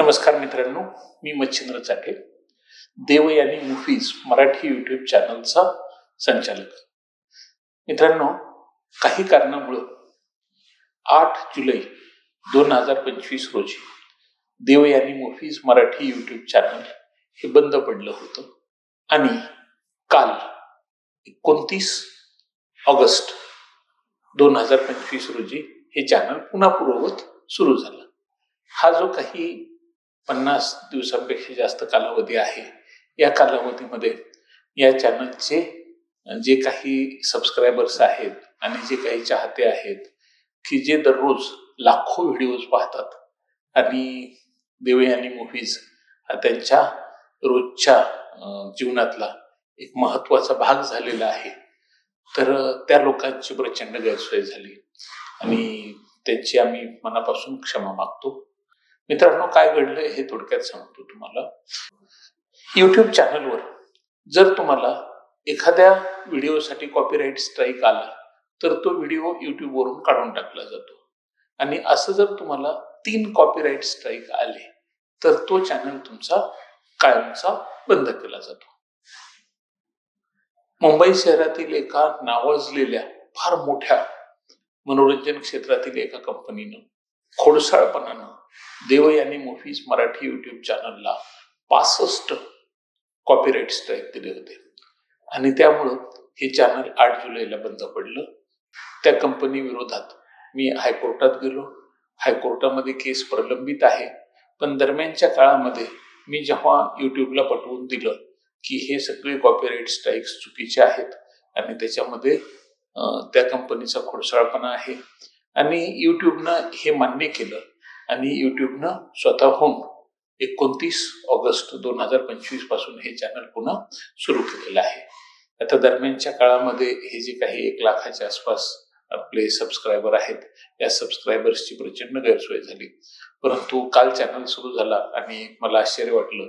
नमस्कार मित्रांनो मी मच्छिंद्र चाटे देवयानी मूव्हीज मराठी युट्यूब चॅनलचा संचालक. मित्रांनो काही कारणामुळं आठ जुलै दोन हजार पंचवीस रोजी Devyani movies Marathi YouTube channel हे बंद पडलं होतं आणि काल एकोणतीस ऑगस्ट दोन हजार पंचवीस रोजी हे चॅनल पुन्हा पूर्ववत सुरू झालं. हा जो काही पन्नास दिवसांपेक्षा जास्त कालावधी आहे. या कालावधीमध्ये या चॅनलचे जे काही सबस्क्रायबर्स आहेत आणि जे काही चाहते आहेत की जे दररोज लाखो व्हिडिओज पाहतात आणि देवयानी मूव्हीज हा त्यांच्या रोजच्या जीवनातला एक महत्त्वाचा भाग झालेला आहे. तर त्या लोकांची प्रचंड गैरसोय झाली. आणि त्यांची आम्ही मनापासून क्षमा मागतो. मित्रांनो काय घडलं हे थोडक्यात सांगतो तुम्हाला. युट्यूब चॅनलवर जर तुम्हाला एखाद्या व्हिडिओसाठी कॉपीराईट स्ट्राईक आला तर तो व्हिडिओ युट्यूबवरून काढून टाकला जातो. आणि असं जर तुम्हाला तीन कॉपीराईट स्ट्राईक आले तर तो चॅनल तुमचा कायमचा बंद केला जातो. मुंबई शहरातील एका नावाजलेल्या फार मोठ्या मनोरंजन क्षेत्रातील एका कंपनीनं खोडसाळपणानं देवयानी मूव्हीज मराठी युट्यूब चॅनलला पासष्ट कॉपीराईट स्ट्राईक दिले होते. आणि त्यामुळं हे चॅनल आठ जुलैला बंद पडलं. त्या कंपनी विरोधात मी हायकोर्टात गेलो. हायकोर्टामध्ये केस प्रलंबित आहे. पण दरम्यानच्या काळामध्ये मी जेव्हा युट्यूबला पटवून दिलं की हे सगळे कॉपीराईट स्ट्राईक्स चुकीचे आहेत आणि त्याच्यामध्ये त्या कंपनीचा खोडसाळपणा आहे. आणि युट्यूबनं हे मान्य केलं आणि युट्यूबनं स्वतःहून एकोणतीस ऑगस्ट दोन हजार पंचवीसपासून हे चॅनल पुन्हा सुरू केलेलं आहे. आता दरम्यानच्या काळामध्ये हे जे काही एक लाखाच्या आसपास आपले सबस्क्रायबर आहेत या सबस्क्रायबर्सची प्रचंड गैरसोय झाली. परंतु काल चॅनल सुरू झाला आणि मला आश्चर्य वाटलं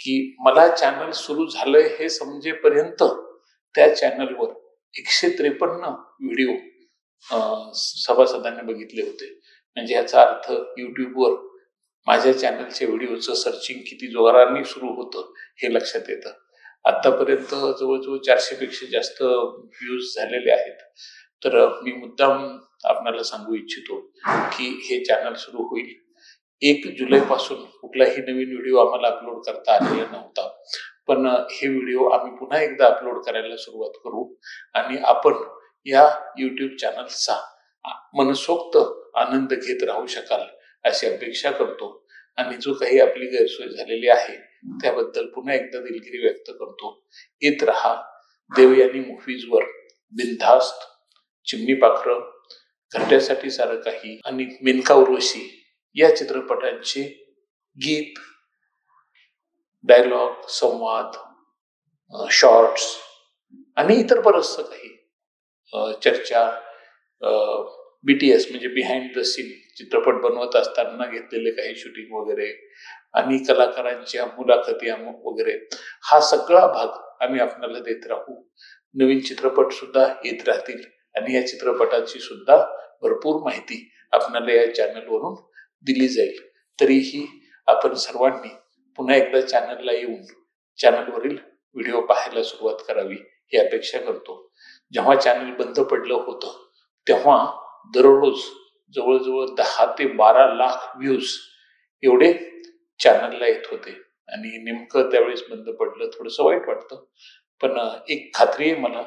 की मला चॅनल सुरू झालंय हे समजेपर्यंत त्या चॅनलवर एकशे त्रेपन्न व्हिडिओ सभासदांनी बघितले होते. म्हणजे याचा अर्थ युट्यूबवर माझ्या चॅनलच्या व्हिडिओचं सर्चिंग किती जोराने सुरू होतं हे लक्षात येतं. आतापर्यंत जवळजवळ चारशे पेक्षा जास्त व्ह्यूज झालेले आहेत. तर मी मुद्दाम आपणाला सांगू इच्छितो की हे चॅनल सुरू होईल. एक जुलैपासून कुठलाही नवीन व्हिडिओ आम्हाला अपलोड करता आलेला नव्हता. पण हे व्हिडिओ आम्ही पुन्हा एकदा अपलोड करायला सुरुवात करू आणि आपण या युट्यूब चॅनलचा मनसोक्त आनंद घेत राहू शकाल अशी अपेक्षा करतो. आणि जो काही आपली गैरसोय झालेली आहे त्याबद्दल पुन्हा एकदा दिलगिरी व्यक्त करतो. येत रहा. देवयानी मूव्हीजवर बिनधास्त. चिमणी पाखरं. घरट्यासाठी सारं काही. आणि मेनका उर्वशी. या चित्रपटांचे गीत डायलॉग संवाद शॉर्ट्स आणि इतर बरचसं काही चर्चा बी टी एस म्हणजे बिहाइंड द सीन चित्रपट बनवत असताना घेतलेले काही शूटिंग वगैरे आणि कलाकारांच्या मुलाखती अमुक वगैरे. हा सगळा भाग आम्ही आपल्याला देत राहू. नवीन चित्रपट सुद्धा येत राहतील आणि या चित्रपटाची सुद्धा भरपूर माहिती आपल्याला या चॅनलवरून दिली जाईल. तरीही आपण सर्वांनी पुन्हा एकदा चॅनलला येऊन चॅनलवरील व्हिडिओ पाहायला सुरुवात करावी ही अपेक्षा करतो. जेव्हा चॅनल बंद पडलं होतं तेव्हा दररोज जवळजवळ दहा ते बारा लाख व्ह्यूज एवढे चॅनलला येत होते. आणि नेमकं त्यावेळेस बंद पडलं थोडंसं वाईट वाटतं. पण एक खात्री आहे मला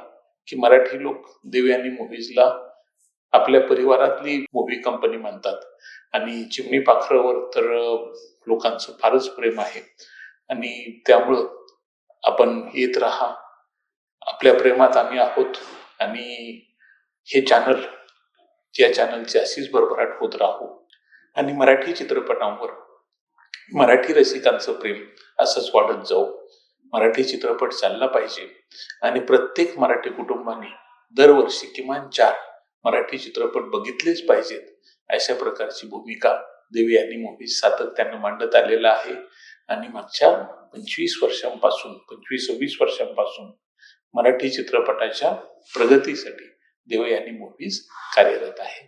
की मराठी लोक देवयानी मूव्हीजला आपल्या परिवारातली मूव्ही कंपनी मानतात. आणि चिमणी पाखरावर तर लोकांचं फारच प्रेम आहे. आणि त्यामुळं आपण येत राहा. आपल्या प्रेमात आम्ही आहोत. आणि हे चॅनल या चॅनलची अशीच भरभराट होत राहू. आणि मराठी चित्रपटांवर मराठी रसिकांचं प्रेम असंच वाढत जाऊ. मराठी चित्रपट चालला पाहिजे. आणि प्रत्येक मराठी कुटुंबाने दरवर्षी किमान चार मराठी चित्रपट बघितलेच पाहिजेत. अशा प्रकारची भूमिका देवी यांनी मूवीज सातत्यानं मांडत आलेला आहे. आणि मागच्या पंचवीस वर्षांपासून पंचवीस सव्वीस वर्षांपासून मराठी चित्रपटाच्या प्रगतीसाठी देवयानी मूव्हीज कार्यरत आहे.